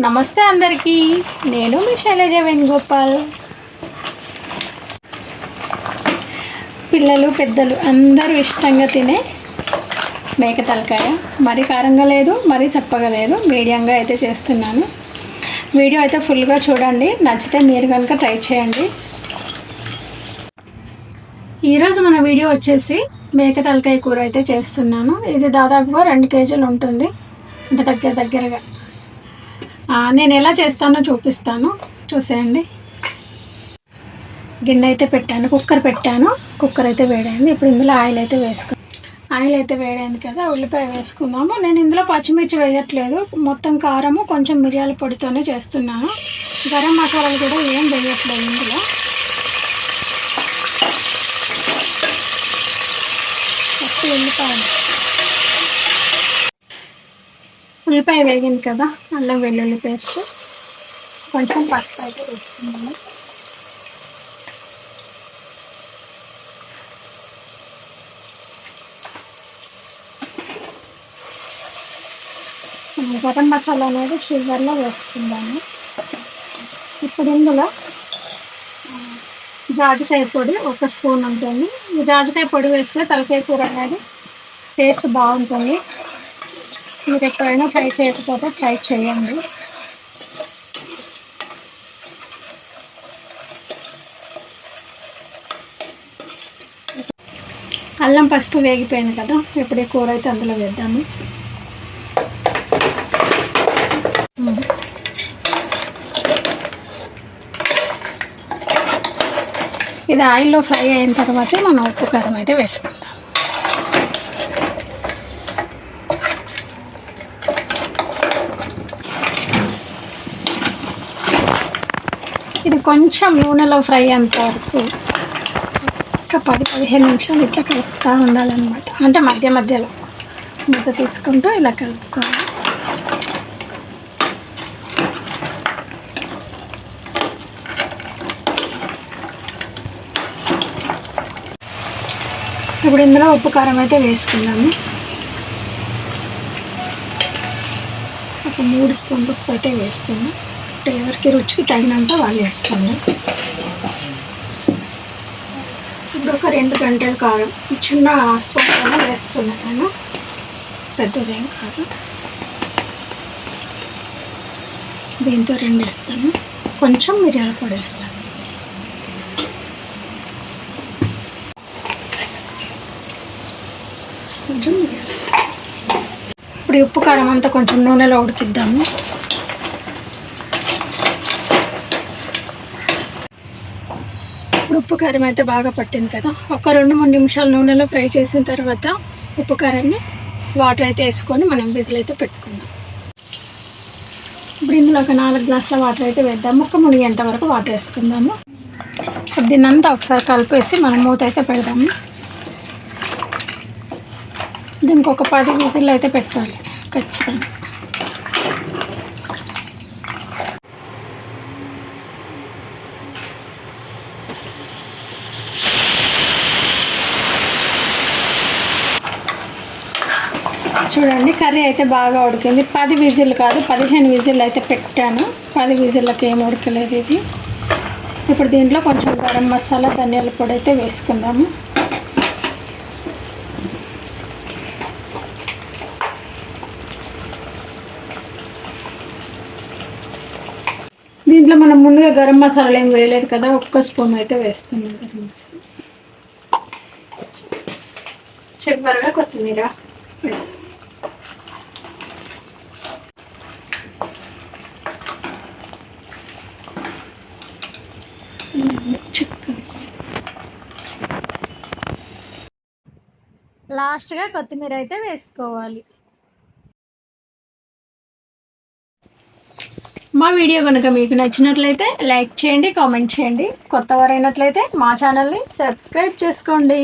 నమస్తే అందరికీ. నేను మీ శైలజ వేణుగోపాల్. పిల్లలు పెద్దలు అందరూ ఇష్టంగా తినే మేక తలకాయ. మరీ కారంగా లేదు మరీ చప్పగా లేదు. మీడియంగా అయితే చేస్తున్నాను. వీడియో అయితే ఫుల్గా చూడండి. నచ్చితే మీరు కనుక ట్రై చేయండి. ఈరోజు మన వీడియో వచ్చేసి మేక తలకాయ కూర అయితే చేస్తున్నాను. ఇది దాదాపుగా రెండు కేజీలు ఉంటుంది. అంటే దగ్గర దగ్గరగా. నేను ఎలా చేస్తానో చూపిస్తాను. చూసేయండి. గిన్నె అయితే పెట్టాను కుక్కర్ పెట్టాను. కుక్కర్ అయితే వేడైంది. ఇప్పుడు ఇందులో ఆయిల్ అయితే వేసుకో ఆయిల్ అయితే వేడైంది కదా ఉల్లిపాయ వేసుకుందాము. నేను ఇందులో పచ్చిమిర్చి వేయట్లేదు. మొత్తం కారము కొంచెం మిరియాల పొడితోనే చేస్తున్నాను. గరం మసాలాలు కూడా ఏం వేయట్లేదు ఇందులో. ఉల్లిపాయలు. ఉల్లిపాయ వేగింది కదా అల్లం వెల్లుల్లి పేస్ట్. కొంచెం పసుపు అయితే వేస్తున్నాను గరం మసాలా అనేది చివరిలో వేసుకుందాము. ఇప్పుడు ఇందులో జాజికాయ పొడి ఒక స్పూన్ ఉంటుంది. జాజికాయ పొడి వేస్తే తలకాయ కూర అనేది టేస్ట్ బాగుంటుంది. మీరు ఎప్పుడైనా ఫ్రై చేయకపోతే ఫ్రై చేయండి. అల్లం పసుపు వేగిపోయింది కదా ఇప్పుడు ఈ కూర అయితే అందులో వేద్దాము. ఇది ఆయిల్లో ఫ్రై అయిన తర్వాత మనం ఉప్పు కారం అయితే వేసుకుందాం ఇది కొంచెం నూనెలో ఫ్రై అంత వరకు ఒక పది పదిహేను నిమిషాలు ఇట్లా కలుపుతూ ఉండాలన్నమాట. అంటే మధ్య మధ్యలో మూత తీసుకుంటూ ఇలా కలుపుకోవాలి. ఇప్పుడు ఇందులో ఉప్పు కారం అయితే వేసుకుందాము ఒక మూడు స్పూన్లు ఉప్పు అయితే వేస్తాము ఫ్లేవర్కి రుచికి తగినంత వాళ్ళు వేసుకోండి. ఇప్పుడు ఒక రెండు గంటల కారం చిన్న స్పూన్ వేస్తున్నాను పెద్దదేం కాదు. దీంతో రెండు వేస్తాను కొంచెం మిరియాల పొడి వేస్తాను. కొంచెం మిరియాల ఇప్పుడు ఉప్పు కారం అంతా కొంచెం నూనెలో ఉడికిద్దాము. ఇప్పుడు ఉప్పు కారం అయితే బాగా పట్టింది కదా. ఒక రెండు మూడు నిమిషాలు నూనెలో ఫ్రై చేసిన తర్వాత ఉప్పు కారాన్ని వాటర్ అయితే వేసుకొని మనం విజిల్ అయితే పెట్టుకుందాం. ఇప్పుడు ఇందులో ఒక నాలుగు గ్లాసుల వాటర్ అయితే వేద్దాం. ఒక మునిగేంత వరకు వాటర్ వేసుకుందాము. దీన్నంతా ఒకసారి కలిపేసి మనం మూత అయితే పెడదాము. దీనికి ఒక పది విజిల్ అయితే పెట్టాలి. ఖచ్చితంగా. చూడండి కర్రీ అయితే బాగా ఉడికింది. పది విజిల్ కాదు పదిహేను విజిల్ అయితే పెట్టాను. పది విజిల్లకి ఏం ఉడకలేదు ఇది. ఇప్పుడు దీంట్లో కొంచెం గరం మసాలా ధనియాల పొడి అయితే వేసుకుందాము. దీంట్లో మనం ముందుగా గరం మసాలాలు ఏం వేయలేదు కదా ఒక్క స్పూన్ అయితే వేస్తున్నాం గరం మసాలా. చివరిగా కొత్తిమీర వేస్తాం లాస్ట్గా కొత్తిమీర అయితే వేసుకోవాలి. మా వీడియో కనుక మీకు నచ్చినట్లయితే లైక్ చేయండి కామెంట్ చేయండి. కొత్త వారైనట్లయితే మా ఛానల్ని సబ్స్క్రైబ్ చేసుకోండి.